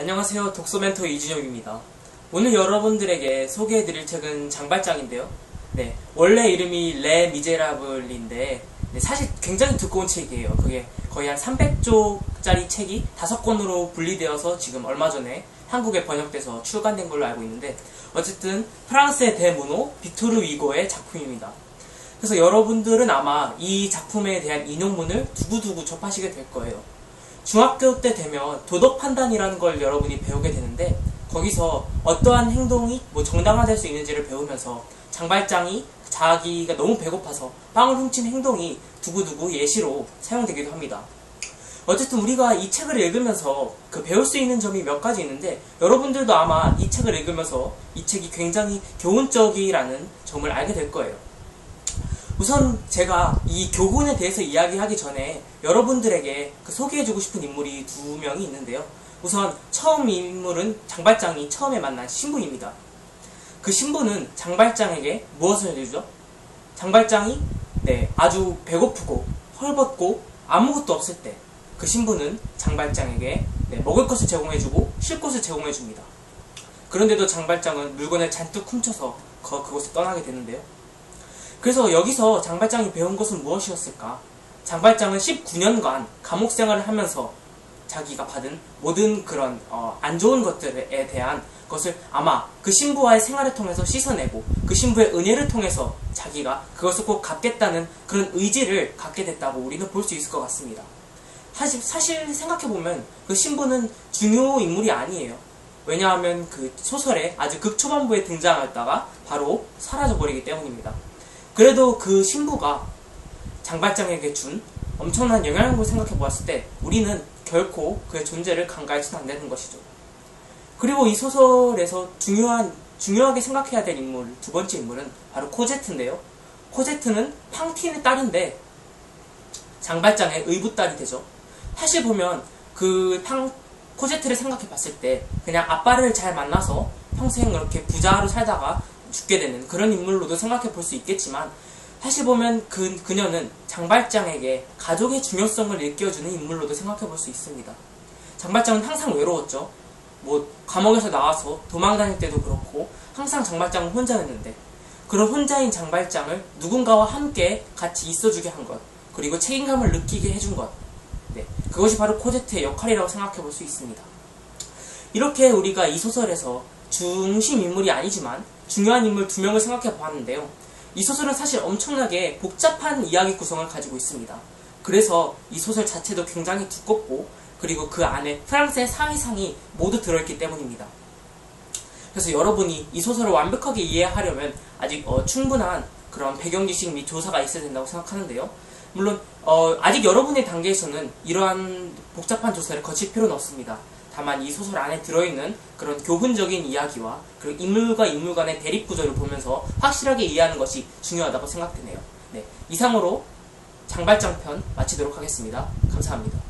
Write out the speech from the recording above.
안녕하세요. 독서멘토 이준혁입니다. 오늘 여러분들에게 소개해드릴 책은 장발장인데요. 네, 원래 이름이 레 미제라블인데 네, 사실 굉장히 두꺼운 책이에요. 그게 거의 한 300쪽짜리 책이 5권으로 분리되어서 지금 얼마 전에 한국에 번역돼서 출간된 걸로 알고 있는데 어쨌든 프랑스의 대문호 빅토르 위고의 작품입니다. 그래서 여러분들은 아마 이 작품에 대한 인용문을 두고두고 접하시게 될 거예요. 중학교 때 되면 도덕 판단이라는 걸 여러분이 배우게 되는데 거기서 어떠한 행동이 뭐 정당화될 수 있는지를 배우면서 장발장이 자기가 너무 배고파서 빵을 훔친 행동이 두고두고 예시로 사용되기도 합니다. 어쨌든 우리가 이 책을 읽으면서 그 배울 수 있는 점이 몇 가지 있는데 여러분들도 아마 이 책을 읽으면서 이 책이 굉장히 교훈적이라는 점을 알게 될 거예요. 우선 제가 이 교훈에 대해서 이야기하기 전에 여러분들에게 그 소개해주고 싶은 인물이 두 명이 있는데요. 우선 처음 인물은 장발장이 처음에 만난 신부입니다. 그 신부는 장발장에게 무엇을 해주죠? 장발장이 네, 아주 배고프고 헐벗고 아무것도 없을 때 그 신부는 장발장에게 네, 먹을 것을 제공해주고 쉴 곳을 제공해줍니다. 그런데도 장발장은 물건을 잔뜩 훔쳐서 그, 그곳을 떠나게 되는데요. 그래서 여기서 장발장이 배운 것은 무엇이었을까? 장발장은 19년간 감옥 생활을 하면서 자기가 받은 모든 그런 어, 안 좋은 것들에 대한 것을 아마 그 신부와의 생활을 통해서 씻어내고 그 신부의 은혜를 통해서 자기가 그것을 꼭 갚겠다는 그런 의지를 갖게 됐다고 우리는 볼 수 있을 것 같습니다. 사실, 사실 생각해보면 그 신부는 중요 인물이 아니에요. 왜냐하면 그 소설에 아주 극초반부에 등장했다가 바로 사라져버리기 때문입니다. 그래도 그 신부가 장발장에게 준 엄청난 영향력을 생각해 보았을 때 우리는 결코 그의 존재를 간과해서는 안 되는 것이죠. 그리고 이 소설에서 중요한, 중요하게 생각해야 될 인물, 두 번째 인물은 바로 코제트인데요. 코제트는 팡틴의 딸인데 장발장의 의붓딸이 되죠. 사실 보면 그 팡, 코제트를 생각해 봤을 때 그냥 아빠를 잘 만나서 평생 이렇게 부자로 살다가 죽게 되는 그런 인물로도 생각해 볼 수 있겠지만 사실 보면 그, 그녀는 장발장에게 가족의 중요성을 일깨워주는 인물로도 생각해 볼 수 있습니다. 장발장은 항상 외로웠죠. 뭐 감옥에서 나와서 도망 다닐 때도 그렇고 항상 장발장은 혼자였는데 그런 혼자인 장발장을 누군가와 함께 같이 있어주게 한 것, 그리고 책임감을 느끼게 해준 것, 네, 그것이 바로 코제트의 역할이라고 생각해 볼 수 있습니다. 이렇게 우리가 이 소설에서 중심 인물이 아니지만 중요한 인물 두 명을 생각해 보았는데요. 이 소설은 사실 엄청나게 복잡한 이야기 구성을 가지고 있습니다. 그래서 이 소설 자체도 굉장히 두껍고 그리고 그 안에 프랑스의 사회상이 모두 들어있기 때문입니다. 그래서 여러분이 이 소설을 완벽하게 이해하려면 아직 어, 충분한 그런 배경 지식 및 조사가 있어야 된다고 생각하는데요. 물론 어, 아직 여러분의 단계에서는 이러한 복잡한 조사를 거칠 필요는 없습니다. 다만 이 소설 안에 들어있는 그런 교훈적인 이야기와 그리고 인물과 인물 간의 대립 구조를 보면서 확실하게 이해하는 것이 중요하다고 생각되네요. 네, 이상으로 장발장 편 마치도록 하겠습니다. 감사합니다.